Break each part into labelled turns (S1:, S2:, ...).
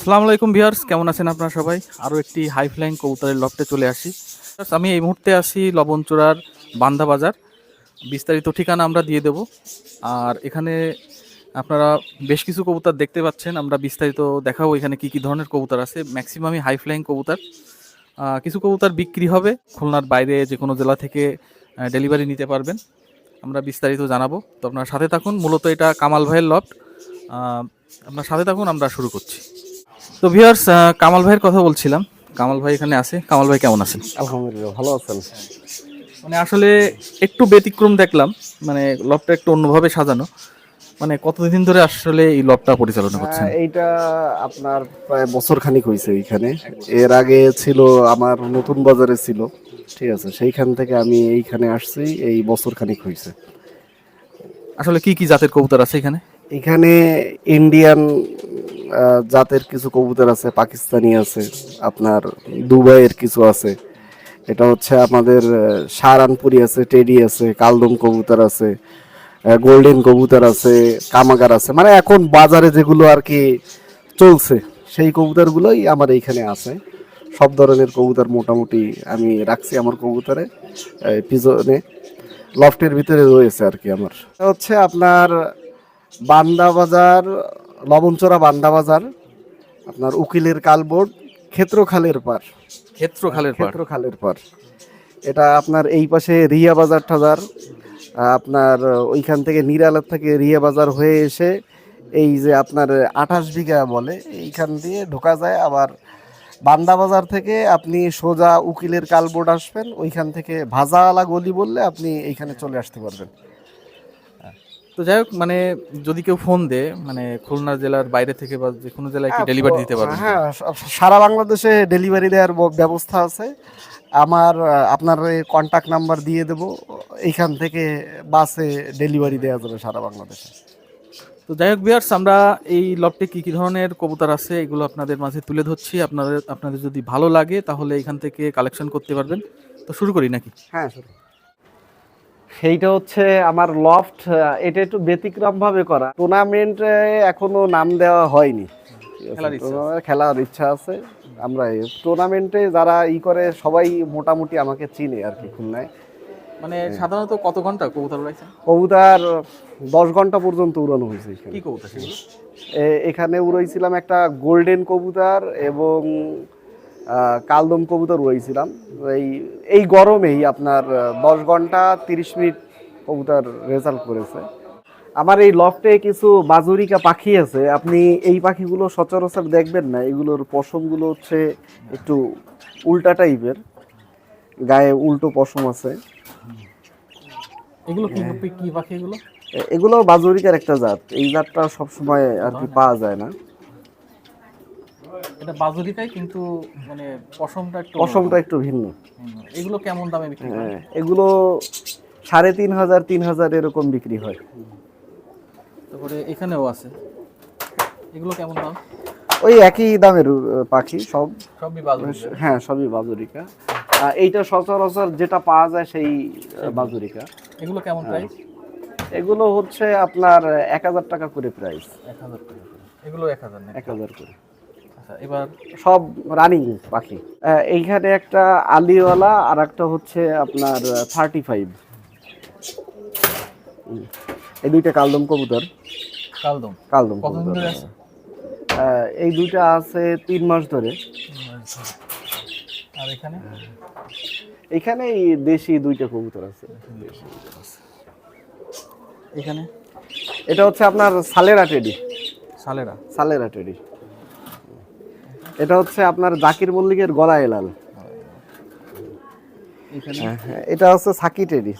S1: আসসালামু আলাইকুম ভিউয়ার্স, কেমন আছেন আপনারা সবাই? আরও একটি হাই ফ্লাইং কবুতরের লফটে চলে আসি। আমি এই মুহূর্তে আছি লবণচূড়ার বান্দা বাজার। বিস্তারিত ঠিকানা আমরা দিয়ে দেব। আর এখানে আপনারা বেশ কিছু কবুতর দেখতে পাচ্ছেন। আমরা বিস্তারিত দেখাবো এখানে কি কি ধরনের কবুতর আছে। ম্যাক্সিমামই হাই ফ্লাইং কবুতর কিছু কবুতর বিক্রি হবে। খুলনার বাইরে যে কোনো জেলা থেকে ডেলিভারি নিতে পারবেন। আমরা বিস্তারিত জানাব। তো আপনার সাথে থাকুন। মূলত এটা কামাল ভাইয়ের লফট। আপনার সাথে থাকুন, আমরা শুরু করছি। তো ভিউয়ার্স কামাল ভাইয়ের কথা বলছিলাম। কামাল ভাই এখানে আছে। কামাল ভাই কেমন আছেন?
S2: আলহামদুলিল্লাহ ভালো আছেন।
S1: মানে আসলে একটু ব্যতিক্রম দেখলাম মানে লবটা একটু অন্যভাবে সাজানো। মানে কতদিন ধরে আসলে এই লবটা পরিচালনা করছেন?
S2: এইটা আপনার প্রায় বছর খানিক হয়েছে এইখানে। এর আগে ছিল আমার নতুন বাজারে ছিল ঠিক আছে? সেইখান থেকে আমি এইখানে আসছি এই বছর খানিক হয়েছে।
S1: আসলে কি কি জাতের কবুতর আছে এখানে?
S2: এখানে ইন্ডিয়ান জাতের কিছু কবুতর আছে পাকিস্তানি আছে আপনার দুবাইয়ের কিছু আছে। এটা হচ্ছে আমাদের আহ, সাহারানপুরি আছে টেডি আছে কালদম কবুতর আছে গোল্ডেন কবুতর আছে কামাগার আছে। মানে এখন বাজারে যেগুলো আর কি চলছে সেই কবুতরগুলোই আমার এইখানে আছে। সব ধরনের কবুতর মোটামুটি আমি রাখছি আমার কবুতরে পিছনে লফটের ভিতরে রয়েছে আর কি আমার। হচ্ছে আপনার বান্দা বাজার লবণচোরা বান্দা বাজার আপনার উকিলের কালবোর্ড ক্ষেত্রখালের পার
S1: ক্ষেত্রখালের
S2: ক্ষেত্রখালের পার এটা আপনার এই পাশে রিয়া বাজার টাজার আপনার ওইখান থেকে নিরালার থেকে রিয়া বাজার হয়ে এসে এই যে আপনার আঠাশ বিঘা বলে এইখান দিয়ে ঢোকা যায়। আবার বান্দা বাজার থেকে আপনি সোজা উকিলের কালবোর্ড আসবেন ওইখান থেকে ভাজাওয়ালা গলি বললে আপনি এইখানে চলে আসতে পারবেন।
S1: তো যাই হোক মানে যদি কেউ ফোন দেয় মানে খুলনা জেলার বাইরে থেকে বা যে কোনো জেলায় কি ডেলিভারি দিতে পারবেন
S2: হ্যাঁ সারা বাংলাদেশে ডেলিভারি দেওয়ার ব্যবস্থা আছে। আমার আপনার কন্টাক্ট নাম্বার দিয়ে দেব। এইখান থেকে বাসে ডেলিভারি দেওয়া যাবে সারা বাংলাদেশে।
S1: তো যাই হোক বিয়ার্স আমরা এই লবটে কী কী ধরনের কবুতর আছে এগুলো আপনাদের মাঝে তুলে ধরছি। আপনাদের আপনাদের যদি ভালো লাগে তাহলে এখান থেকে কালেকশন করতে পারবেন। তো শুরু করি নাকি?
S2: হ্যাঁ সেইটা হচ্ছে আমার লফট এটা একটু ব্যতিক্রম ভাবে করা। টুর্নামেন্টে এখনও নাম দেওয়া হয়নি।
S1: খেলার ইচ্ছা
S2: আছে। আমরা টুর্নামেন্টে যারা ই করে সবাই মোটামুটি আমাকে চিনে আর কি খুলনায়।
S1: মানে সাধারণত কত ঘণ্টা কবুতর উড়াইছেন
S2: কবুতার দশ ঘণ্টা পর্যন্ত উড়ানো হয়েছে এখানে।
S1: কি কবুতর
S2: এখানে উড়াইছিলাম একটা গোল্ডেন কবুতর এবং কালদম কবুতর উড়াইছিলাম। এই এই গরমেই আপনার দশ ঘণ্টা তিরিশ মিনিট কবুতর রেজাল্ট করেছে। আমার এই লফটে কিছু বাজুরিকা পাখি আছে। আপনি এই পাখিগুলো সচরাচর দেখবেন না। এগুলোর পশমগুলো হচ্ছে একটু উল্টা টাইপের। গায়ে উল্টো পশম আছে।
S1: এগুলো কি পাখি এগুলো?
S2: বাজুরিকার একটা জাত। এই জাতটা সবসময় আর কি পাওয়া যায় না।
S1: এটা বাজুরিকাই কিন্তু মানে পশমটা একটু
S2: পশমটা একটু ভিন্ন।
S1: এগুলো কেমন দামে বিক্রি করেন
S2: হ্যাঁ এগুলো সাড়ে তিন হাজার তিন হাজার এরকম বিক্রি হয়।
S1: তারপরে এখানেও আছে। এগুলো কেমন দাম?
S2: ওই একই দামের পাখি সব।
S1: সবই বাজুরিকা
S2: হ্যাঁ সবই বাজুরিকা। এইটা সচরাচর যেটা পাওয়া যায় সেই বাজুরিকা।
S1: এগুলো কেমন প্রাইস
S2: এগুলো হচ্ছে আপনার এক হাজার টাকা করে প্রাইস
S1: এক হাজার করে। এগুলো এক হাজার
S2: এক হাজার করে।
S1: আচ্ছা এবার
S2: সব রানিং পাখি। এইখানে একটা আলিওয়ালা আর একটা হচ্ছে আপনার থার্টি ফাইভ এই দুইটা কালদম কবুতর।
S1: কালদম?
S2: কালদম কবুতর আহ, এই দুইটা আছে তিন মাস ধরে।
S1: আর এখানে?
S2: এখানে দেশি দুইটা কবুতর আছে।
S1: এখানে?
S2: এটা হচ্ছে আপনার সালেরা টেডি।
S1: সালেরা?
S2: সালেরা টেডি। এটা হচ্ছে আপনার জাকির মল্লিকের গলায় লাল
S1: এখানে?
S2: হ্যাঁ, এটা হচ্ছে সাকি টেডি।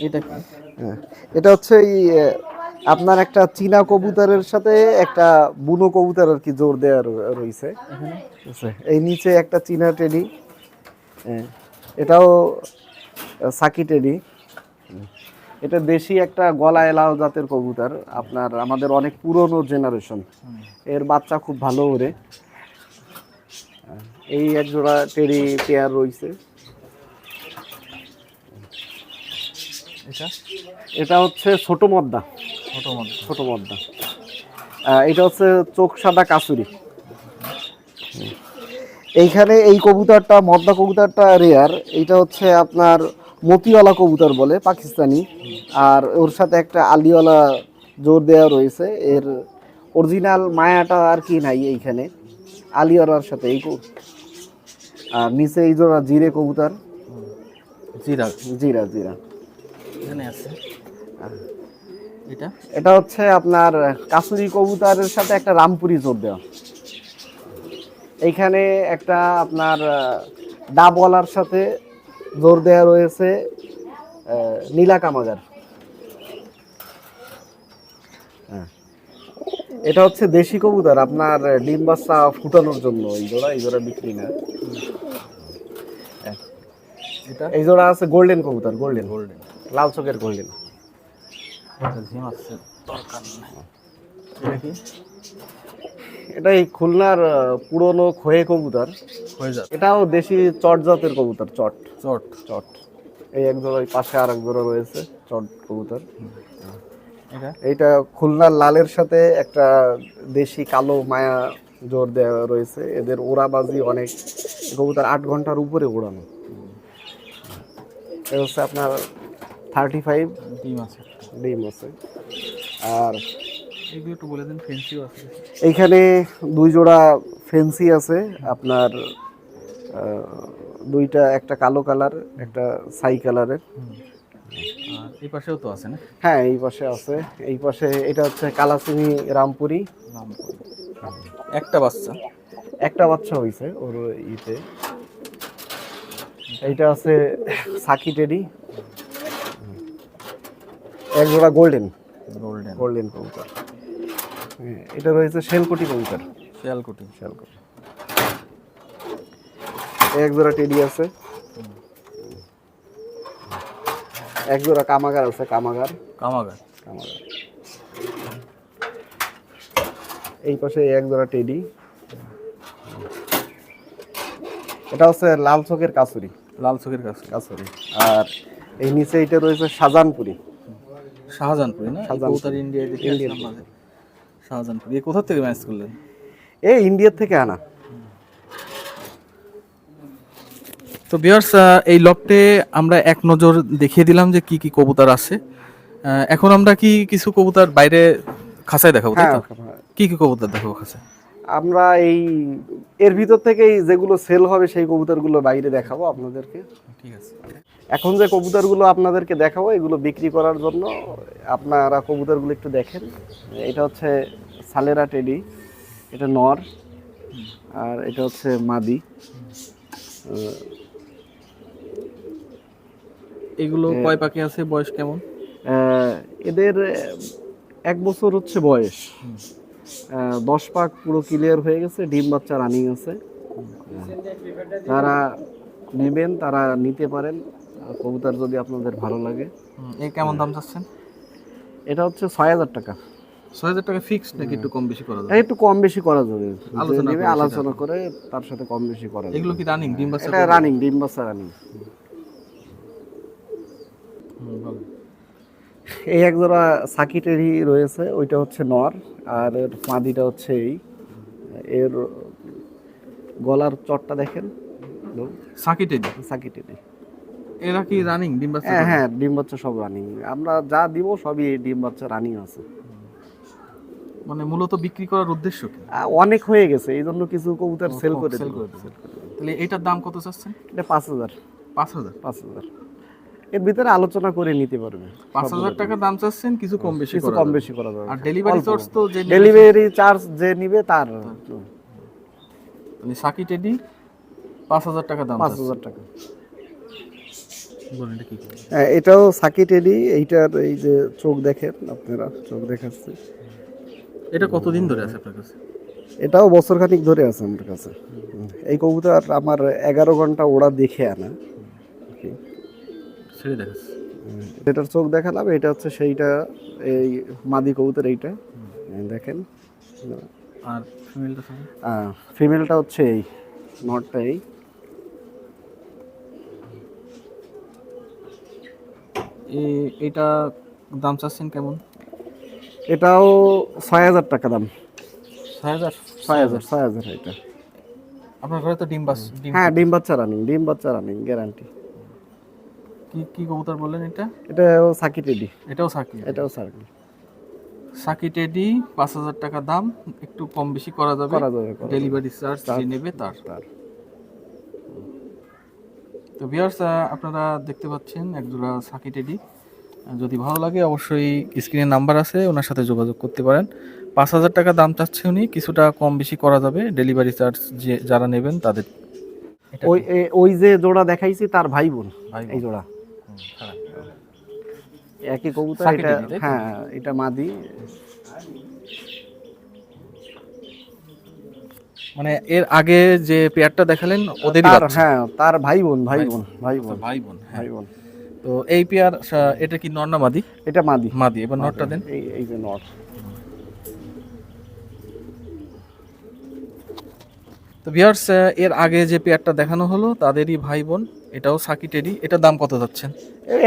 S1: এটা কি?
S2: হ্যাঁ এটা হচ্ছে এই আপনার একটা চীনা কবুতরের সাথে একটা বুনো কবুতর আর কি জোর দেওয়া র- রয়েছে? এই নিচে একটা চীনা টেডি। হ্যাঁ, এটাও সাকি টেডি। হুম। এটা দেশি একটা গলা এলাও জাতের কবুতর। আপনার আমাদের অনেক পুরনো জেনারেশন এর বাচ্চা খুব ভালো ওরে। এই এক জোড়া টেডি পেয়ার রয়েছে।
S1: এটা?
S2: এটা হচ্ছে ছোট মদ্দা।
S1: ছোট মধ্যে
S2: ছোট মদ্দা। এটা হচ্ছে চোখ সাদা কাসুরি। এইখানে এই কবুতরটা মদ্দা কবুতরটা রেয়ার এইটা হচ্ছে আপনার মতিওয়ালা কবুতর বলে পাকিস্তানি। আর ওর সাথে একটা আলিওয়ালা জোর দেওয়া রয়েছে। এর অরিজিনাল মায়াটা আর কি নাই এইখানে। আলিওয়ালার সাথে এই আর নিচে এই জোড়া জিরে কবুতর।
S1: জিরা।
S2: জিরা জিরা।
S1: এখানে আছে। এটা?
S2: এটা হচ্ছে আপনার কাসুরি কবুতরের সাথে একটা রামপুরি জোর দেওয়া এইখানে একটা আপনার ডাবওয়ালার সাথে জোর দেওয়া রয়েছে নীলা কামাগার হ্যাঁ। এটা হচ্ছে দেশি কবুতর আপনার ডিম বাচ্চা ফুটানোর জন্য এই জোড়া এই জোড়া বিক্রি না।
S1: এটা?
S2: এই জোড়া আছে গোল্ডেন কবুতর গোল্ডেন।
S1: গোল্ডেন।
S2: লাল চোখের গোল্ডেন।
S1: এটা ঝিম আছে দরকার নাই। এটা
S2: এই খুলনার পুরনো খয়ে কবুতর।
S1: হয়ে যাবে
S2: এটাও দেশি চট জাতের কবুতর চট।
S1: চট।
S2: চট। এই এক জোড়া পাশে আর এক জোড়া রয়েছে চট কবুতর। এইটা খুলনার লালের সাথে একটা দেশি কালো মায়া জোর দেওয়া রয়েছে। এদের ওড়াবাজি অনেক। কবুতর আট ঘণ্টার উপরে ওড়ানো। এটা হচ্ছে আপনার থার্টি ফাইভ
S1: ডিম আছে।
S2: ডিম আছে। আর
S1: এগুলো একটু বলে দিন ফেন্সিও আছে।
S2: এইখানে দুই জোড়া ফেন্সি আছে আপনার দুইটা একটা কালো কালার একটা সাই কালারের।
S1: এই পাশেও তো আছে না?
S2: হ্যাঁ এই পাশে আছে। এই পাশে এটা হচ্ছে কালাচিনি রামপুরি।
S1: একটা বাচ্চা?
S2: একটা বাচ্চা হয়েছে ওর ইতে। এইটা আছে সাকি টেডি। এক জোড়া গোল্ডেন।
S1: গোল্ডেন।
S2: গোল্ডেন কবুতর। এটা রয়েছে শেলকুটি কবুতর।
S1: শিয়ালকুটি।
S2: শেলকুটি এক জোড়া টেডি আছে। এক জোড়া কামাগার আছে কামাগার।
S1: কামাগার।
S2: কামাগার। এই পাশে এক জোড়া টেডি। এটা হচ্ছে লাল চোখের কাসুরি।
S1: লাল চোখের
S2: কাসুরি। আর এই নিচে এটা রয়েছে শাহজাহানপুরি।
S1: শাহজাহানপুরি না?
S2: শাহজাহানপুরি।
S1: ইন্ডিয়ায় মাঝে শাহজাহানপুরি এ কোথা থেকে ম্যাচ করলেন?
S2: এই ইন্ডিয়ার থেকে আনা।
S1: তো বিয়ার্স এই লকটে আমরা এক নজর দেখিয়ে দিলাম যে কি কি কবুতর আছে। আহ, এখন আমরা কি কিছু কবুতর বাইরে খাঁচায় দেখাবো তাই
S2: হ্যাঁ
S1: তো কি কি কবুতর দেখাবো খাঁচায়?
S2: আমরা এই এর ভিতর থেকেই যেগুলো সেল হবে সেই কবুতরগুলো বাইরে দেখাবো আপনাদেরকে।
S1: ঠিক আছে।
S2: এখন যে কবুতরগুলো আপনাদেরকে দেখাবো এগুলো বিক্রি করার জন্য আপনারা কবুতরগুলো একটু দেখেন। এটা হচ্ছে সালেরা টেডি এটা নর আর এটা হচ্ছে মাদি।
S1: এগুলো কয় পাখি আছে বয়স কেমন?
S2: এদের এক বছর হচ্ছে বয়স। দশ পাক পুরো ক্লিয়ার হয়ে গেছে ডিম বাচ্চা রানিং আছে। তারা নেবেন তারা নিতে পারেন। কবুতর যদি আপনাদের ভালো লাগে।
S1: হুম, এ কেমন দাম চাচ্ছেন?
S2: এটা হচ্ছে ছয় হাজার টাকা।
S1: ছয় হাজার টাকা ফিক্সড নাকি একটু কম বেশি করা যাবে?
S2: একটু কম বেশি করা যাবে।
S1: আলোচনা
S2: আলোচনা করে তার সাথে কম বেশি করা যাবে।
S1: এগুলো কি রানিং ডিম বাচ্চা
S2: এটা রানিং ডিম বাচ্চা রানিং। এই এক জোড়া সাকিটেরই রয়েছে ওইটা হচ্ছে নর আর এর মাদিটা হচ্ছে এই। এর গলার চটটা দেখেন।
S1: সাকিটে দি
S2: সাকিটেরই।
S1: এরা কি রানিং ডিম বাচ্চা
S2: হ্যাঁ হ্যাঁ ডিম বাচ্চা সব রানিং আমরা যা দিব সবই ডিম বাচ্চা রানিং আছে।
S1: মানে মূলত বিক্রি করার উদ্দেশ্য কি?
S2: অনেক হয়ে গেছে এই জন্য কিছু কবুতর সেল করে
S1: সেল করে তাহলে এটার দাম কত চাচ্ছেন?
S2: এটা পাঁচ হাজার।
S1: পাঁচ হাজার?
S2: পাঁচ হাজার। এর ভিতরে আলোচনা করে নিতে পারবে।
S1: পাঁচ হাজার টাকা দাম চাচ্ছেন কিছু কম বেশি
S2: কিছু কম বেশি করা যাবে।
S1: আর ডেলিভারি চার্জ তো যে
S2: ডেলিভারি চার্জ যে নিবে তার
S1: মানে সাকি টেডি পাঁচ হাজার টাকা দাম
S2: পাঁচ হাজার টাকা। এটাও সাকি টেডি এইটার এই যে চোখ দেখেন আপনারা চোখ দেখাচ্ছে।
S1: এটা কতদিন ধরে আছে আপনার কাছে?
S2: এটাও বছর খানিক ধরে আছে আমার কাছে। এই কবুতর আমার এগারো ঘণ্টা ওরা দেখে আনা। এটার চোখ দেখালাম এটা হচ্ছে সেইটা এই মাদি কবুতর এইটা। দেখেন।
S1: আর ফিমেলটা
S2: ফিমেলটা হচ্ছে এই নটটা এই।
S1: এটা দাম চাচ্ছেন কেমন?
S2: এটাও ছয় হাজার টাকা দাম।
S1: ছয় হাজার?
S2: ছয় হাজার ছয় হাজার এটা।
S1: আপনার ঘরে তো ডিম বাস
S2: হ্যাঁ ডিম বাচ্চা রানিং ডিম বাচ্চা রানিং গ্যারান্টি
S1: কি কি কবুতর বললেন এটা?
S2: এটাও সাকি টেডি
S1: এটাও সাকি
S2: এটাও
S1: সাকি টেডি পাঁচ হাজার টাকা দাম একটু কম বেশি করা যাবে।
S2: করা যাবে করা যাবে।
S1: ডেলিভারি চার্জ যে নেবে তার।
S2: তার।
S1: তো ভিউয়ার্স আপনারা দেখতে পাচ্ছেন একজোড়া সাকি টেডি। যদি ভালো লাগে অবশ্যই স্ক্রিনে নাম্বার আছে ওনার সাথে যোগাযোগ করতে পারেন। পাঁচ হাজার টাকা দাম চাচ্ছে উনি কিছুটা কম বেশি করা যাবে। ডেলিভারি চার্জ যে যারা নেবেন তাদের।
S2: ওই ওই যে জোড়া দেখাইছি তার ভাই বোন এই জোড়া।
S1: হ্যাঁ।
S2: একই কবুতর এটা হ্যাঁ এটা মাদি।
S1: মানে এর আগে যে পেয়ারটা দেখালেন ওদেরই
S2: তার হ্যাঁ তার ভাই বোন ভাই বোন ভাই বোন
S1: ভাই বোন হ্যাঁ।
S2: ভাই বোন
S1: তো এই পেয়ার এটা কি নর না মাদি?
S2: এটা মাদি।
S1: মাদি এবার নটটা দেন।
S2: এই এই যে নট
S1: তো ভিউয়ার্স এর আগে যে পেয়ারটা দেখানো হলো তাদেরই ভাই বোন এটাও সাকি টেডি। এটার দাম কত যাচ্ছেন?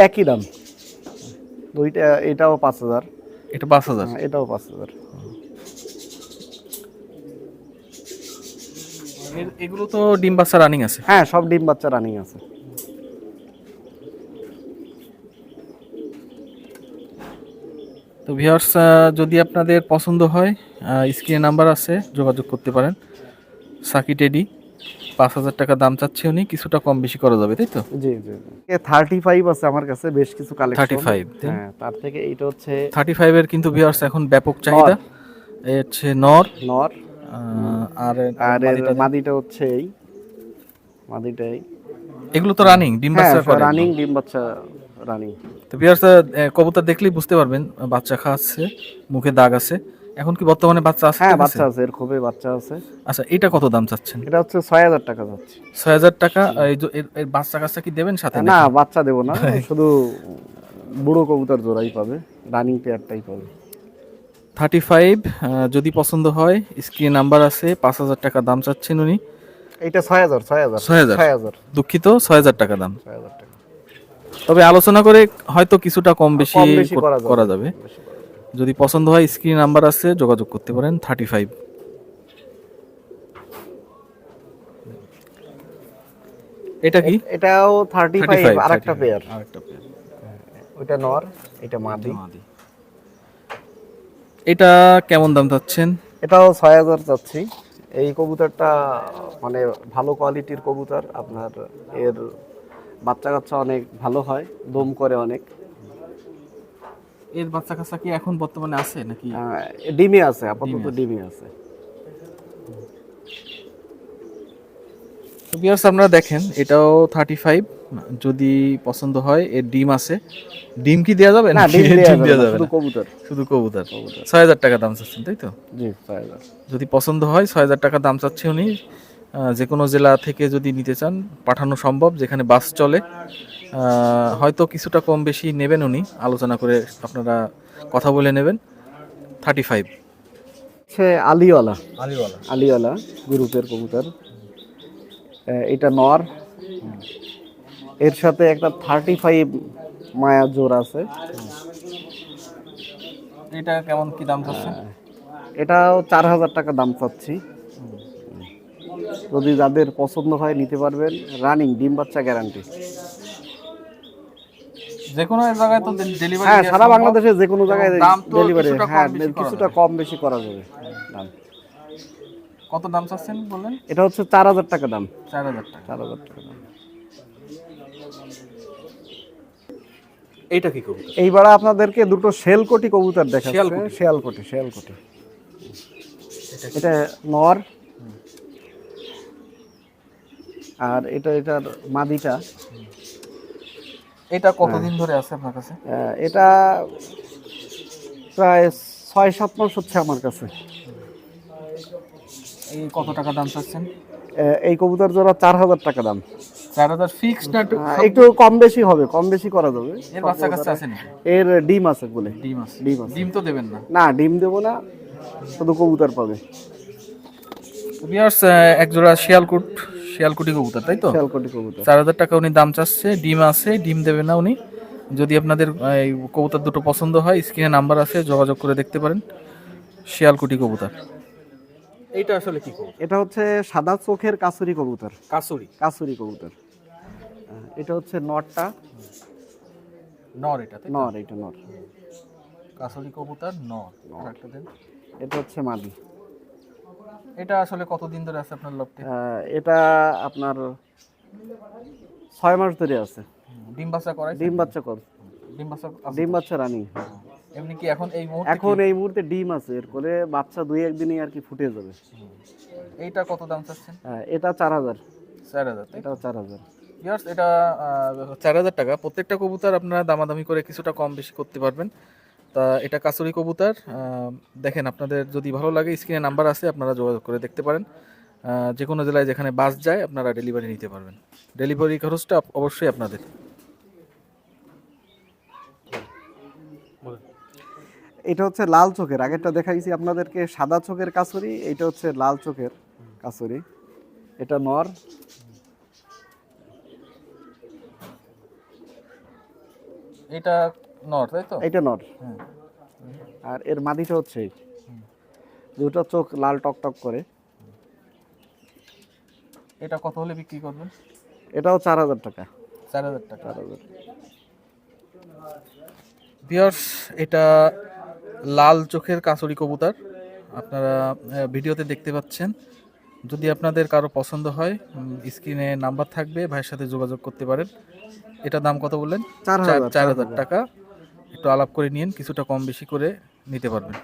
S2: একই দাম। দুইটা এটাও পাঁচ হাজার।
S1: এটা পাঁচ হাজার।
S2: হ্যাঁ, এটাও পাঁচ হাজার।
S1: এগুলো তো ডিম বাচ্চা রানিং আছে।
S2: হ্যাঁ সব ডিম বাচ্চা রানিং আছে।
S1: তো ভিউয়ার্স যদি আপনাদের পছন্দ হয় স্ক্রিনে নাম্বার আছে যোগাযোগ করতে পারেন। সাকি টেডি পাঁচ হাজার টাকা দাম চাচ্ছে উনি কিছুটা কম বেশি করা যাবে তাই তো?
S2: জি জি থার্টি ফাইভ আছে আমার কাছে বেশ কিছু কালেকশন
S1: 35
S2: হ্যাঁ তার থেকে এইটা হচ্ছে
S1: থার্টি ফাইভের কিন্তু ভিউয়ার্স এখন ব্যাপক চাহিদা। এই হচ্ছে নর।
S2: নর।
S1: আর
S2: আর এর
S1: মাদিটা-
S2: হচ্ছে এই। মাদিটাই।
S1: এগুলো তো রানিং ডিম
S2: হ্যাঁ
S1: বাচ্চা করে।
S2: রানিং ডিম বাচ্চা রানিং
S1: তো ভিউয়ার্স কবুতর দেখলেই বুঝতে পারবেন বাচ্চা খাচ্ছে মুখে দাগ আছে। এখন কি বর্তমানে বাচ্চা আছে?
S2: হ্যাঁ বাচ্চা আছে? এর খুবই বাচ্চা আছে।
S1: আচ্ছা এটা কত দাম চাচ্ছেন?
S2: এটা হচ্ছে ছয় হাজার টাকা যাচ্ছে।
S1: ছয় হাজার টাকা এই যে এর বাচ্চা কাচ্চা কি দেবেন সাথে
S2: না বাচ্চা দেবো না শুধু বুড়ো কবুতর জোড়াই পাবে রানিং পেয়ারটাই পাবে।
S1: থার্টি ফাইভ যদি পছন্দ হয় স্ক্রিন নাম্বার আছে পাঁচ হাজার টাকা দাম চাচ্ছেন উনি।
S2: এইটা ছয় হাজার ছয় হাজার।
S1: ছয় হাজার।
S2: ছয় হাজার।
S1: দুঃখিত ছয় হাজার টাকা দাম।
S2: ছয় হাজার টাকা।
S1: তবে আলোচনা করে হয়তো কিছুটা কম বেশি কর-
S2: যাবে।
S1: যদি পছন্দ হয় স্ক্রিন নাম্বার আছে যোগাযোগ করতে পারেন থার্টি ফাইভ। এটা কি?
S2: এটাও থার্টি ফাইভ আর একটা পেয়ার
S1: আরেকটা পেয়ার
S2: ওইটা নর এটা মাদি। মাদি।
S1: এটা কেমন দাম চাচ্ছেন?
S2: এটাও ছয় হাজার চাচ্ছি। এই কবুতরটা মানে ভালো কোয়ালিটির কবুতর। আপনার এর বাচ্চা কাচ্চা অনেক ভালো হয় দম করে অনেক।
S1: এর বাচ্চা কাচ্চা কি এখন বর্তমানে আছে নাকি?
S2: ডিমে আছে আপাতত ডিমে আছে।
S1: বিয়ার্স আপনারা দেখেন এটাও থার্টি ফাইভ যদি পছন্দ হয় এর ডিম আছে। ডিম কি দেওয়া যাবে?
S2: না ডিম
S1: দেওয়া যাবে
S2: শুধু? কবুতর।
S1: শুধু কবুতর। ছয় হাজার টাকা দাম চাচ্ছেন তাই তো?
S2: জি
S1: যদি পছন্দ হয় ছয় হাজার টাকা দাম চাচ্ছে উনি। যে কোনো জেলা থেকে যদি নিতে চান পাঠানো সম্ভব যেখানে বাস চলে। হয়তো কিছুটা কম বেশি নেবেন উনি। আলোচনা করে আপনারা কথা বলে নেবেন। থার্টি ফাইভ
S2: সে আলিওয়ালা।
S1: আলিওয়ালা।
S2: আলিওয়ালা গ্রুপের কবুতর। এটা নর। এর সাথে একটা থার্টি ফাইভ মায়া জোর আছে।
S1: এটা কেমন কি দাম চাচ্ছেন?
S2: এটাও চার হাজার টাকা দাম চাচ্ছি। যদি যাদের পছন্দ হয় নিতে পারবেন। রানিং ডিম বাচ্চা গ্যারান্টি
S1: যে কোনো জায়গায় তো ডেলিভারি
S2: হ্যাঁ সারা বাংলাদেশে যে কোনো জায়গায় ডেলিভারি হ্যাঁ কিছুটা কম বেশি করা যাবে। দাম।
S1: কত দাম চাচ্ছেন বললেন?
S2: এটা হচ্ছে চার হাজার টাকা দাম।
S1: চার হাজার টাকা।
S2: চার হাজার টাকা দাম।
S1: এইটা কি করব
S2: এইবার আপনাদেরকে দুটো শেলকটি কবুতর দেখাচ্ছে।
S1: শেয়ালকুটি।
S2: শেয়ালকটি শেয়ালকটি এটা নর। আর এটা এটার মাদিটা।
S1: এটা কতদিন ধরে আছে আপনার কাছে?
S2: এটা প্রায় ছয় সাত মাস হচ্ছে আমার কাছে।
S1: এই কত টাকা দাম চাচ্ছেন?
S2: এই কবুতর জোড়া চার হাজার টাকা দাম।
S1: চার হাজার ফিক্সড না একটু-
S2: একটু কম বেশি হবে কম বেশি করা যাবে।
S1: এর বাচ্চা কাচ্চা আছে নাকি?
S2: এর ডিম আছে বলে।
S1: ডিম আছে।
S2: ডিম আছে।
S1: ডিম তো দেবেন না।
S2: না ডিম দেবো না শুধু কবুতর পাবে।
S1: বিয়ার্স এক জোড়া শিয়ালকুট শিয়ালকুটি কবুতর তাই তো?
S2: শেয়ালকটি কবুতর।
S1: চার হাজার টাকা উনি দাম চাচ্ছে ডিম আছে ডিম দেবে না উনি। যদি আপনাদের এই কবুতর দুটো পছন্দ হয় স্ক্রিনে নাম্বার আছে যোগাযোগ করে দেখতে পারেন। শিয়ালকুটি কবুতর। এইটা আসলে কি
S2: এটা হচ্ছে সাদা চোখের কাসুরি কবুতর।
S1: কাসুরি?
S2: কাসুরি কবুতর। এটা হচ্ছে নটটা।
S1: নর এটা?
S2: নর এটা নর।
S1: কাসুরি কবুতর নর। আরেকটা দেন।
S2: এটা হচ্ছে মাদি।
S1: এটা আসলে কতদিন ধরে আছে আপনার লফটে
S2: এটা আপনার ছয় মাস ধরে আছে।
S1: ডিম বাচ্চা করাই
S2: ডিম বাচ্চা কর
S1: ডিম বাচ্চা
S2: ডিম বাচ্চা রানিং।
S1: এমনি কি এখন এই মুহূর্তে
S2: এখন এই মুহূর্তে ডিম আছে এর করে বাচ্চা দুই একদিনই আর কি ফুটে যাবে।
S1: এইটা কত দাম চাচ্ছেন?
S2: আহ, এটা চার হাজার।
S1: চার হাজার
S2: এটাও চার হাজার।
S1: ইয়ার্স এটা চার হাজার টাকা। প্রত্যেকটা কবুতর আপনারা দামাদামি করে কিছুটা কম বেশি করতে পারবেন। তা এটা কাসুরি কবুতর দেখেন আপনাদের যদি ভালো লাগে স্ক্রিনে নাম্বার আছে আপনারা যোগাযোগ করে দেখতে পারেন। যে কোনো জেলায় যেখানে বাস যায় আপনারা ডেলিভারি নিতে পারবেন। ডেলিভারি খরচটা অবশ্যই আপনাদের।
S2: এটা হচ্ছে লাল চোখের আগেরটা দেখাইছি আপনাদেরকে সাদা চোখের কাসুরি এটা হচ্ছে লাল চোখের কাসুরি এটা নর।
S1: এটা নর তাই তো?
S2: এটা নর।
S1: হ্যাঁ।
S2: আর এর মাদিটা হচ্ছে। দুটো চোখ লাল টক টক করে।
S1: এটা কত হলে বিক্রি করবেন?
S2: এটাও চার হাজার টাকা।
S1: চার হাজার টাকা।
S2: চার হাজার।
S1: এটা লাল চোখের কাঁচুরি কবুতর আপনারা ভিডিওতে দেখতে পাচ্ছেন। যদি আপনাদের কারও পছন্দ হয় স্ক্রিনে নাম্বার থাকবে ভাইয়ের সাথে যোগাযোগ করতে পারেন। এটা দাম কত বললেন?
S2: চার হাজার
S1: টাকা। একটু আলাপ করে নিন কিছুটা কম বেশি করে নিতে পারবেন।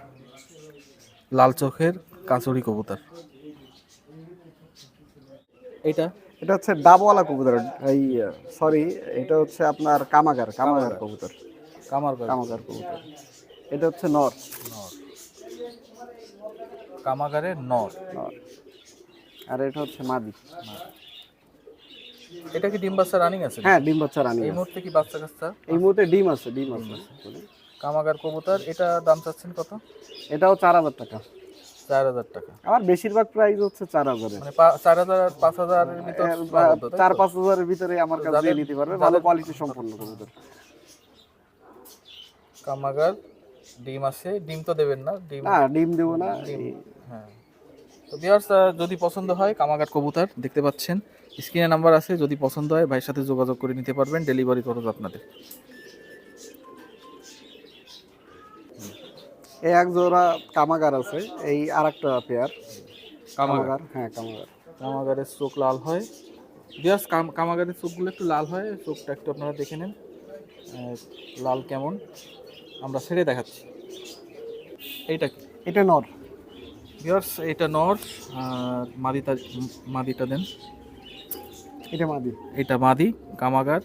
S1: লাল চোখের কাঁচুরি কবুতর। এটা?
S2: এটা হচ্ছে ডাবওয়ালা কবুতর এই সরি এটা হচ্ছে আপনার কামাগার কামাগার কবুতর।
S1: কামার
S2: কামাগার কবুতর। এটা হচ্ছে নর।
S1: নর কামাগারের নর।
S2: আর এটা হচ্ছে মাদি।
S1: এটা কি ডিম বাচ্চা রানিং আছে
S2: হ্যাঁ ডিম বাচ্চা রানি
S1: এই মুহূর্তে কি বাচ্চা কাচ্চা?
S2: এই মুহূর্তে ডিম আছে ডিম আছে।
S1: কামাগার কবুতর এটা দাম চাচ্ছেন কত?
S2: এটাও চার হাজার টাকা।
S1: চার হাজার টাকা।
S2: আমার বেশিরভাগ প্রাইস হচ্ছে চার হাজারের।
S1: মানে চার হাজার আর পাঁচ হাজারের ভিতর তো?
S2: চার পাঁচ হাজারের ভিতরে আমার কাছে নিতে পারবে ভালো কোয়ালিটি সম্পন্ন কবুতর।
S1: কামাগার ডিম আছে ডিম তো দেবেন না ডিম
S2: না ডিম দেবো না
S1: হ্যাঁ। তো বিয়ার্স যদি পছন্দ হয় কামাগার কবুতর দেখতে পাচ্ছেন স্ক্রিনে নাম্বার আছে যদি পছন্দ হয় ভাইয়ের সাথে যোগাযোগ করে নিতে পারবেন ডেলিভারি খরচ আপনাদের।
S2: এই এক জোড়া কামাগার আছে এই আর একটা পেয়ার
S1: কামাগার?
S2: কামাগার হ্যাঁ কামাগার।
S1: কামাগারের চোখ লাল হয়। বিয়ার্স কামাগারের চোখগুলো একটু লাল হয় চোখটা একটু আপনারা দেখে নেন লাল কেমন। আমরা ছেড়ে দেখাচ্ছি। এইটা
S2: এটা নর।
S1: ভিউয়ার্স এটা নর আর মাদিটা মাদিটা দেন।
S2: এটা মাদি।
S1: এটা মাদি কামাগার।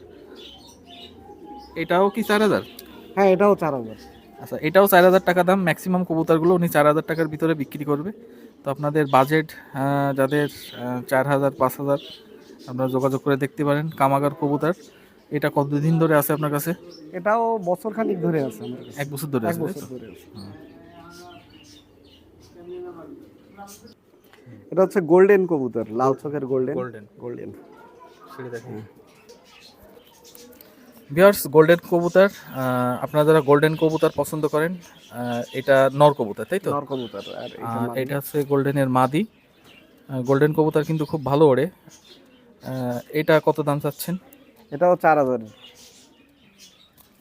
S1: এটাও কি চার হাজার?
S2: হ্যাঁ এটাও চার হাজার।
S1: আচ্ছা এটাও চার হাজার টাকা দাম। ম্যাক্সিমাম কবুতরগুলো উনি চার হাজার টাকার ভিতরে বিক্রি করবে। তো আপনাদের বাজেট যাদের চার হাজার পাঁচ হাজার আপনারা যোগাযোগ করে দেখতে পারেন কামাগার কবুতর। এটা কতদিন ধরে আছে আপনার কাছে?
S2: এটাও বছর খানিক ধরে আছে
S1: এক বছর ধরে আছে
S2: এটা হচ্ছে গোল্ডেন কবুতর লাল চোখের গোল্ডেন।
S1: গোল্ডেন।
S2: গোল্ডেন।
S1: বিয়ার্স গোল্ডেন কবুতর আপনারা যারা গোল্ডেন কবুতর পছন্দ করেন এটা নর কবুতর তাই তো?
S2: নর কবুতর আর এটা
S1: হচ্ছে গোল্ডেনের মাদি। গোল্ডেন কবুতর কিন্তু খুব ভালো ওড়ে। এটা কত দাম চাচ্ছেন?
S2: এটাও চার হাজার।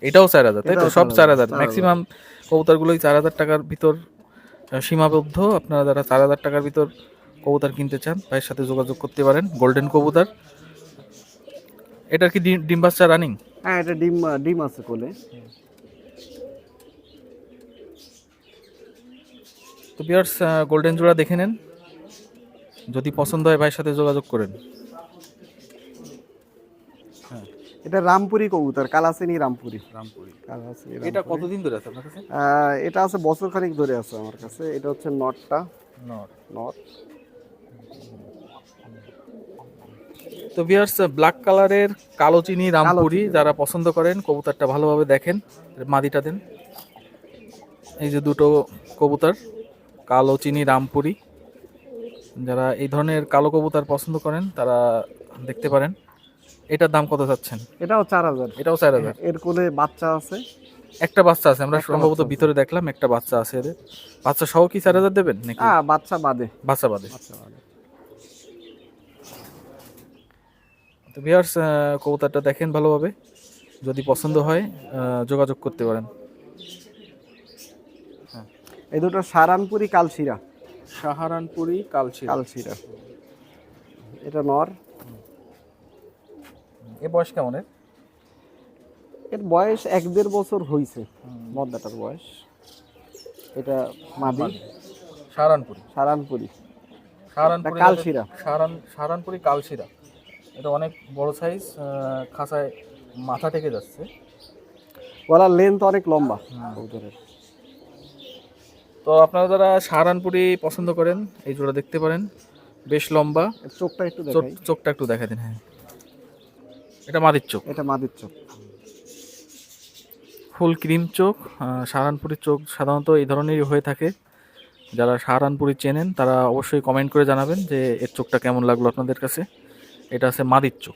S1: এটাও চার হাজার তাই তো? সব চার হাজার।
S2: 4,000
S1: ম্যাক্সিমাম কবুতরগুলোই চার হাজার টাকার ভিতর সীমাবদ্ধ। আপনারা যারা চার হাজার টাকার ভিতর কবুতর কিনতে চান ভাইয়ের সাথে যোগাযোগ করতে পারেন গোল্ডেন কবুতর। এটার কি ডিম বাচ্চা রানিং
S2: হ্যাঁ এটা ডিম ডিম আছে কোলে।
S1: তো বিয়ার্স গোল্ডেন জোড়া দেখে নেন। যদি পছন্দ হয় ভাইয়ের সাথে যোগাযোগ করেন।
S2: এটা রামপুরি কবুতর কালাসিনি রামপুরি।
S1: রামপুরি।
S2: কালাসিনি
S1: এটা কতদিন ধরে আছে আপনার কাছে?
S2: এটা আছে বছর খানিক ধরে আছে আমার কাছে। এটা হচ্ছে নটটা। নট।
S1: তো ভিউয়ার্স ব্ল্যাক কালারের কালো চিনি রামপুরি যারা পছন্দ করেন কবুতরটা ভালোভাবে দেখেন মাদিটা দেন। এই যে দুটো কবুতর কালো চিনি রামপুরি। যারা এই ধরনের কালো কবুতর পছন্দ করেন তারা দেখতে পারেন। এটার দাম কত চাচ্ছেন?
S2: এটাও চার হাজার।
S1: এটাও চার হাজার।
S2: এর কোলে বাচ্চা আছে।
S1: একটা বাচ্চা আছে আমরা সম্ভবত ভিতরে দেখলাম একটা বাচ্চা আছে এদের। বাচ্চা সহ কি চার হাজার দেবেন নাকি?
S2: হ্যাঁ বাচ্চা বাদে।
S1: বাচ্চা বাদে। তো ভিউয়ার্স কবুতরটা দেখেন ভালোভাবে। যদি পছন্দ হয় যোগাযোগ করতে পারেন।
S2: এই দুটো সারানপুরি কালশিরা।
S1: সাহারানপুরি কালচি
S2: কালশিরা। এটা নর।
S1: এ বয়স কেমন এর?
S2: এর বয়স এক দেড় বছর হয়েছে মদ্দাটার বয়স। এটা মাদি।
S1: সারানপুরি।
S2: সারানপুরি।
S1: সাহারানপুরি
S2: এটা কালশিরা।
S1: সাহারান সাহারানপুরি কালশিরা। এটা অনেক বড় সাইজ খাঁচায় মাথা টেকে যাচ্ছে।
S2: গলার লেন্থ অনেক লম্বা। কবুতরের
S1: তো আপনারা যারা সাহারানপুরি পছন্দ করেন এই জোড়া দেখতে পারেন। বেশ লম্বা।
S2: চোখটা একটু
S1: চোখ- চোখটা একটু দেখা দিন হ্যাঁ। এটা মাদির চোখ।
S2: এটা মাদির চোখ।
S1: ফুল ক্রিম চোখ সাহারানপুরি চোখ সাধারণত এই ধরনেরই হয়ে থাকে। যারা সাহারানপুরি চেনেন তারা অবশ্যই কমেন্ট করে জানাবেন যে এর চোখটা কেমন লাগল আপনাদের কাছে। এটা হচ্ছে মাদির চোখ।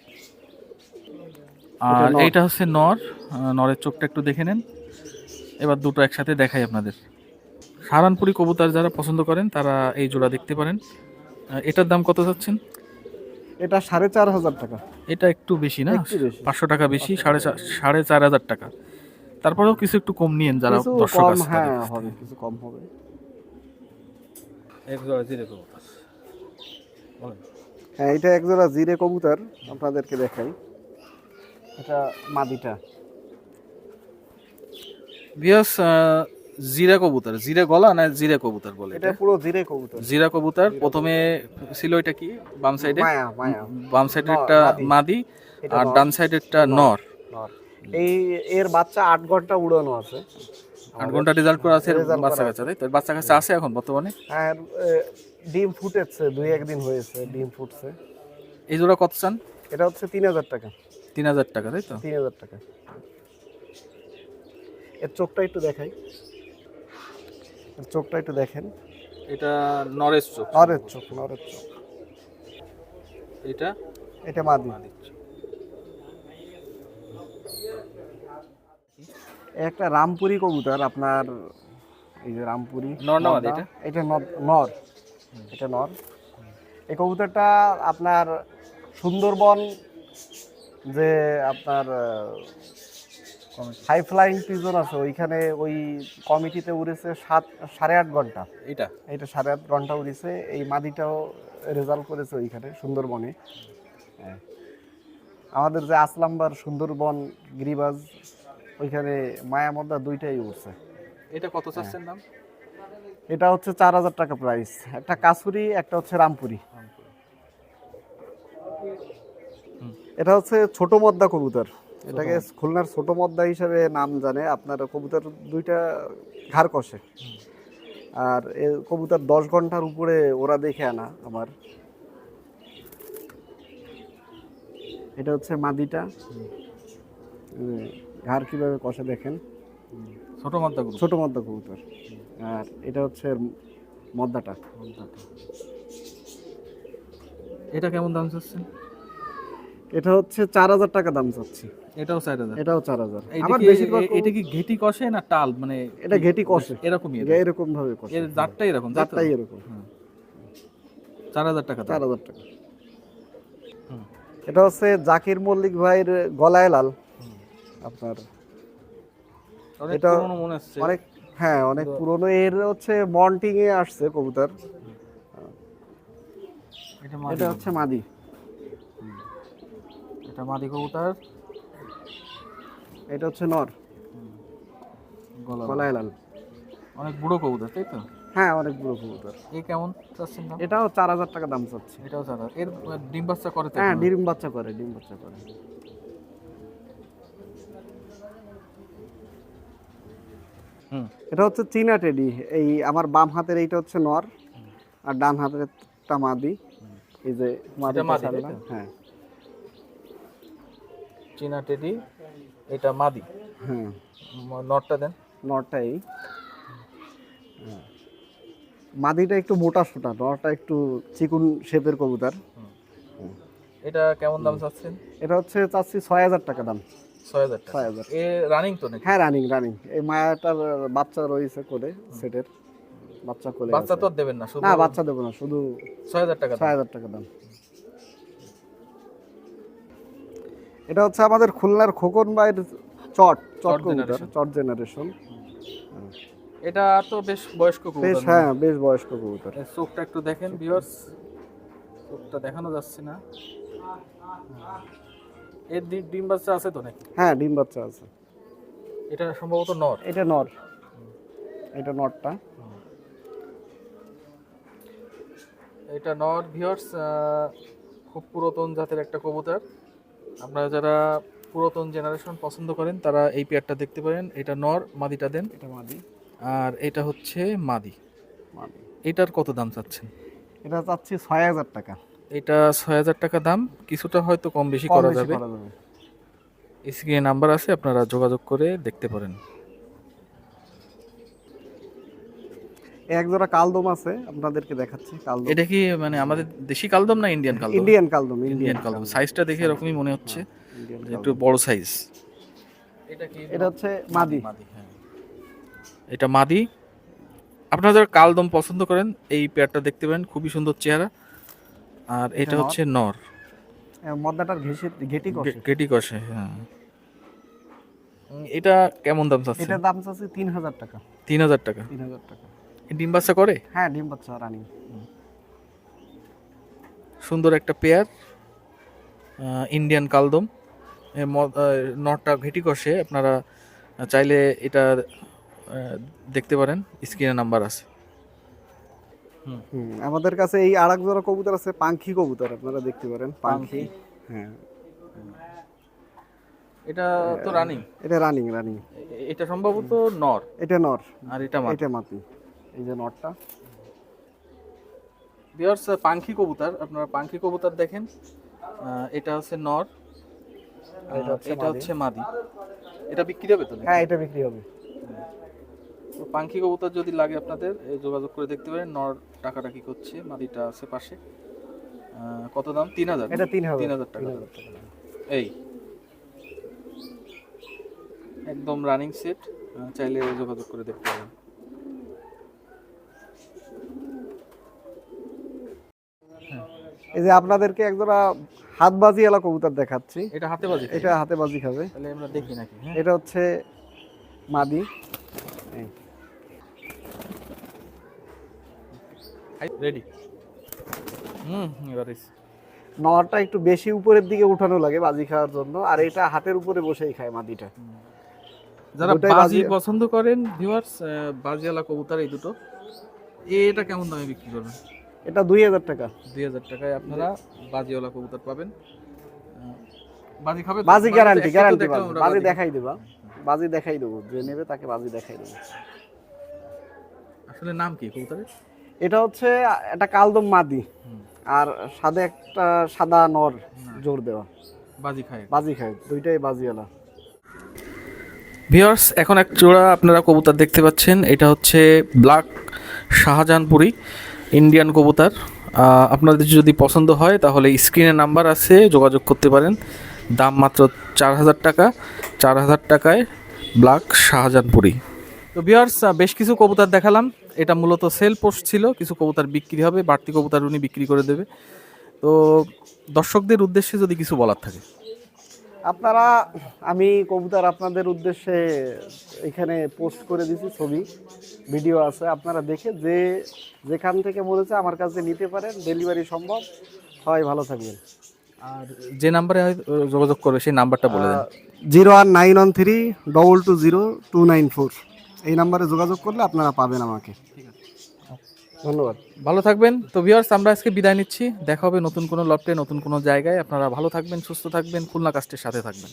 S1: আর এইটা হচ্ছে নর। নরের চোখটা একটু দেখে নেন। এবার দুটো একসাথে দেখাই আপনাদের। সাহারানপুরি কবুতর যারা পছন্দ করেন তারা এই জোড়া দেখতে পারেন। এটার দাম কত চাচ্ছেন?
S2: এটা সাড়ে চার হাজার টাকা।
S1: এটা একটু বেশি না? পাঁচশো টাকা বেশি সাড়ে চা- সাড়ে চার হাজার টাকা। তারপরেও কিছু একটু কম নিয়েন যারা দর্শক আছে
S2: হ্যাঁ হবে কিছু কম হবে। হ্যাঁ এটা একজোড়া জিরে কবুতর আপনাদেরকে দেখাই। এটা মাদিটা।
S1: বিয়াস জিরা কবুতর জিরা গলা না জিরা কবুতর বলে
S2: এটা পুরো জিরে কবুতর।
S1: জিরা কবুতর প্রথমে ছিল এটা কি বাম সাইডে?
S2: মায়া মায়া।
S1: বাম সাইডে একটা
S2: মাদি।
S1: আর ডান সাইডে একটা নর।
S2: এই এর বাচ্চা আট ঘণ্টা উড়ানো আছে।
S1: আট ঘণ্টা রেজাল্ট করে আছে বাচ্চা কাচ্চা তাই তো? বাচ্চা কাচ্চা আছে এখন বর্তমানে?
S2: আর ডিম ফুটেছে দুই একদিন হয়েছে ডিম ফুটছে।
S1: এই জোড়া কত চান?
S2: এটা হচ্ছে তিন হাজার টাকা।
S1: তিন হাজার টাকা তাই তো?
S2: তিন হাজার টাকা। এর চোখটা একটু দেখাই। চোখটা একটু দেখেন।
S1: এটা নরেশ চোখ।
S2: নরের চোখ নরের চোখ।
S1: এটা?
S2: এটা মাদি। একটা রামপুরি কবুতর আপনার এই যে রামপুরি
S1: নর না এটা?
S2: এটা নর- নর। এটা নর। এই কবুতরটা আপনার সুন্দরবন যে আপনার হাই ফ্লাইং পিজন আছে ওইখানে ওই কমিটিতে উড়েছে সাত সাড়ে আট ঘণ্টা।
S1: এটা
S2: এটা সাড়ে আট ঘণ্টা উড়েছে এই মাদিটাও রেজাল্ট করেছে ওইখানে সুন্দরবনে। আমাদের যে আসলামবার সুন্দরবন গিরিবাজ ওইখানে মায়ামদ্দা দুইটাই উঠছে
S1: এটা কত চাচ্ছেন দাম?
S2: এটা হচ্ছে চার হাজার টাকা প্রাইস একটা কাসুরি একটা হচ্ছে রামপুরি। এটা হচ্ছে ছোট মদ্দা কবুতর। এটাকে খুলনার ছোট মদ্দা হিসাবে নাম জানে। আপনার কবুতর দুইটা ঘাড় কষে। আর এ কবুতর দশ ঘণ্টার উপরে ওরা দেখে আনা আমার। এটা হচ্ছে মাদিটা। ঘাড় কীভাবে কষে দেখেন।
S1: ছোট গ্রুপ
S2: ছোট মদ্দা কবুতর। আর এটা হচ্ছে এর মদ্দাটা।
S1: এটা কেমন দাম চাচ্ছেন?
S2: এটা হচ্ছে চার হাজার টাকা দাম চাচ্ছি।
S1: এটাও চার হাজার।
S2: এটাও চার হাজার। আমার বেশিরভাগ
S1: এটা কি ঘেটি কষে না টাল? মানে
S2: এটা ঘেটি কষে।
S1: এরকমই?
S2: এরকম ভাবে কষে।
S1: এর জাতটাই এরকম?
S2: চারটাই এরকম।
S1: চার হাজার টাকা
S2: চার হাজার টাকা। এটা হচ্ছে জাকির মল্লিক ভাইয়ের গলায় লাল। আপনার এটা
S1: মনে হচ্ছে
S2: অনেক হ্যাঁ অনেক পুরনো। এর হচ্ছে মন্টিং এ আসছে কবুতর।
S1: এটা
S2: হচ্ছে মাদি।
S1: এটা মাদি কবুতর।
S2: এটা হচ্ছে নর।
S1: গলা
S2: গলায় লাল।
S1: অনেক বুড়ো কবুতর তাই তো?
S2: হ্যাঁ অনেক বড় কবুতর।
S1: এই কেমন চাচ্ছেন দাম?
S2: এটাও চার হাজার টাকা দাম চাচ্ছে।
S1: এটাও চার এর ডিম বাচ্চা করে
S2: হ্যাঁ ডিম বাচ্চা করে ডিম বাচ্চা করে।
S1: হুম।
S2: এটা হচ্ছে চীনা টেডি। এই আমার বাম হাতের এইটা হচ্ছে নর আর ডান হাতের মাদি। এই যে মাদি? হ্যাঁ।
S1: চীনা টেডি এটা মাদি।
S2: হ্যাঁ
S1: নটটা দেন।
S2: নরটা এই। হ্যাঁ। মাদিটা একটু মোটা সোটা নরটা একটু চিকুন শেপের কবুতর।
S1: এটা কেমন দাম চাচ্ছেন?
S2: এটা হচ্ছে চাচ্ছি ছয় হাজার টাকা দাম।
S1: ছয় হাজার টাকা।
S2: ছয় হাজার।
S1: এ রানিং তো নাকি?
S2: হ্যাঁ রানিং রানিং এই মায়াটার বাচ্চা রয়েছে করে সেটের। বাচ্চা কোলে
S1: বাচ্চা তো দেবেন না শুধু
S2: না বাচ্চা দেবো না শুধু
S1: ছয় হাজার টাকা
S2: ছয় হাজার টাকা দাম। এটা হচ্ছে আমাদের খুলনার খোকন বাইয়ের চট চট
S1: চট
S2: কবুতর চট জেনারেশন
S1: এটা তো বেশ বয়স্ক কবুতর বেশ
S2: হ্যাঁ বেশ বয়স্ক কবুতর।
S1: চোখটা একটু দেখেন ভিউয়ার্স চোখটা দেখানো যাচ্ছে না। এর ডিম বাচ্চা আছে তো নাকি?
S2: হ্যাঁ ডিম বাচ্চা আছে।
S1: এটা সম্ভবত নর।
S2: এটা নর। এটা নরটা।
S1: এটা নর ভিউয়ার্স খুব পুরাতন জাতের একটা কবুতর। আপনারা যারা পুরাতন জেনারেশন পছন্দ করেন তারা এই পেয়ারটা দেখতে পারেন। এটা নর মাদিটা দেন।
S2: এটা মাদি।
S1: আর এটা হচ্ছে মাদি।
S2: মাদি।
S1: এটার কত দাম চাচ্ছেন?
S2: এটা চাচ্ছি ছয় হাজার টাকা।
S1: এটা ছয় হাজার টাকা দাম। কিছুটা হয়তো কম বেশি করা যাবে। স্ক্রিনে নাম্বার আছে আপনারা যোগাযোগ করে দেখতে পারেন।
S2: এক জোড়া কালদম আছে আপনাদেরকে দেখাচ্ছি কালদম।
S1: এটা কি মানে আমাদের দেশি কালদম না ইন্ডিয়ান কালদম?
S2: ইন্ডিয়ান কালদম
S1: ইন্ডিয়ান কালদম। সাইজটা দেখে এরকমই মনে হচ্ছে। একটু বড় সাইজ এটা কি?
S2: এটা হচ্ছে মাদি।
S1: মাদি হ্যাঁ। এটা মাদি। আপনারা যারা কালদম পছন্দ করেন এই পেয়ারটা দেখতে পারেন খুবই সুন্দর চেহারা। আর এটা হচ্ছে নর।
S2: মদ্দাটার ঘেসে ঘেটি কষে।
S1: গেটি কষে হ্যাঁ। এটা কেমন দাম চাচ্ছে
S2: এটার দাম চাচ্ছে তিন হাজার টাকা।
S1: তিন হাজার টাকা।
S2: তিন হাজার টাকা।
S1: ডিম বাচ্চা করে?
S2: হ্যাঁ ডিম বাচ্চা রানিং
S1: সুন্দর একটা পেয়ার ইন্ডিয়ান কালদম। নটটা ঘেটি কষে আপনারা চাইলে এটা দেখতে পারেন স্ক্রিনে নাম্বার আছে।
S2: আমাদের কাছে এই আরেক জোড়া কবুতর আছে পাঙ্খি কবুতর আপনারা দেখতে পারেন পাঙ্খি হ্যাঁ।
S1: এটা তো রানিং
S2: এটা রানিং রানিং
S1: এটা সম্ভবত নর।
S2: এটা নর।
S1: আর এটা
S2: এটা মাতি এই যে নরটা
S1: বিয়ার্স পাঙ্খি কবুতর আপনারা পাঙ্খি কবুতর দেখেন। এটা হচ্ছে নর
S2: এটা হচ্ছে মাদি।
S1: এটা বিক্রি হবে তো
S2: হ্যাঁ এটা বিক্রি হবে।
S1: তো পাঙ্খি কবুতর যদি লাগে আপনাদের এই যোগাযোগ করে দেখতে পারেন। নর টাকাটা কি করছে মাদিটা আছে পাশে। কত দাম? তিন হাজার
S2: এটা তিন হাজার।
S1: টাকা। এই। একদম রানিং সেট চাইলে যোগাযোগ করে দেখতে পারেন।
S2: এই যে আপনাদেরকে একজোড়া হাতবাজি এলা কবুতর দেখাচ্ছি।
S1: এটা হাতে বাজে
S2: এটা হাতে বাজি খাবে।
S1: তাহলে আমরা দেখি নাকি হ্যাঁ।
S2: এটা হচ্ছে মাদি। এই।
S1: রেডি। হুম এবার
S2: নরটা একটু বেশি উপরের দিকে উঠানো লাগে বাজি খাওয়ার জন্য আর এটা হাতের উপরে বসেই খায় মাদিটা।
S1: যারা বাজি
S2: বাজি-
S1: পছন্দ করেন ভিউয়ার্স বাজিওয়ালা কবুতর এই দুটো এটা কেমন দামে বিক্রি করবেন?
S2: এটা দুই হাজার টাকা।
S1: দুই হাজার টাকায় আপনারা বাজিওয়ালা কবুতর পাবেন। বাজি খাবে
S2: বাজি গ্যারান্টি গ্যারান্টি বাজি। দেখাই দেবা। বাজি দেখাই দেবো যে নেবে তাকে বাজি দেখাই দেবো।
S1: আসলে নাম কি কবুতরের?
S2: এটা হচ্ছে একটা কালদম মাদি। আর সাদা একটা সাদা নর জোর দেওয়া।
S1: বাজি খায়।
S2: বাজি খায় দুইটাই বাজিওয়ালা।
S1: ভিউয়ার্স এখন এক জোড়া আপনারা কবুতর দেখতে পাচ্ছেন। এটা হচ্ছে ব্ল্যাক শাহজাহানপুরি। ইন্ডিয়ান কবুতর। আপনাদের যদি পছন্দ হয়, তাহলে স্ক্রিনে নাম্বার আছে, যোগাযোগ করতে পারেন। দাম মাত্র চার হাজার টাকা। চার হাজার টাকায় ব্ল্যাক শাহজাহানপুরি। তো ভিউয়ার্স বেশ কিছু কবুতর দেখালাম। এটা মূলত সেল পোস্ট ছিল। কিছু কবুতর বিক্রি হবে। বাড়তি কবুতর উনি বিক্রি করে দেবে। তো দর্শকদের উদ্দেশ্যে যদি কিছু বলার থাকে।
S2: আপনারা আমি কবুতর আপনাদের উদ্দেশ্যে এখানে পোস্ট করে দিছি ছবি ভিডিও আছে। আপনারা দেখে যে যেখান থেকে বলেছে আমার কাছে নিতে পারেন ডেলিভারি সম্ভব। সবাই ভালো থাকবেন।
S1: আর যে নাম্বারে হয়, যোগাযোগ করবে সেই নাম্বারটা বলে দেন।
S2: Zero one nine one three double two zero two nine four এই নাম্বারে যোগাযোগ করলে আপনারা পাবেন আমাকে। ধন্যবাদ।
S1: ভালো থাকবেন। তো ভিওয়ার্স আমরা আজকে বিদায় নিচ্ছি। দেখা হবে নতুন কোনো লফটে, নতুন কোনো জায়গায়। আপনারা ভালো থাকবেন, সুস্থ থাকবেন, খুলনা কাস্টের সাথে থাকবেন।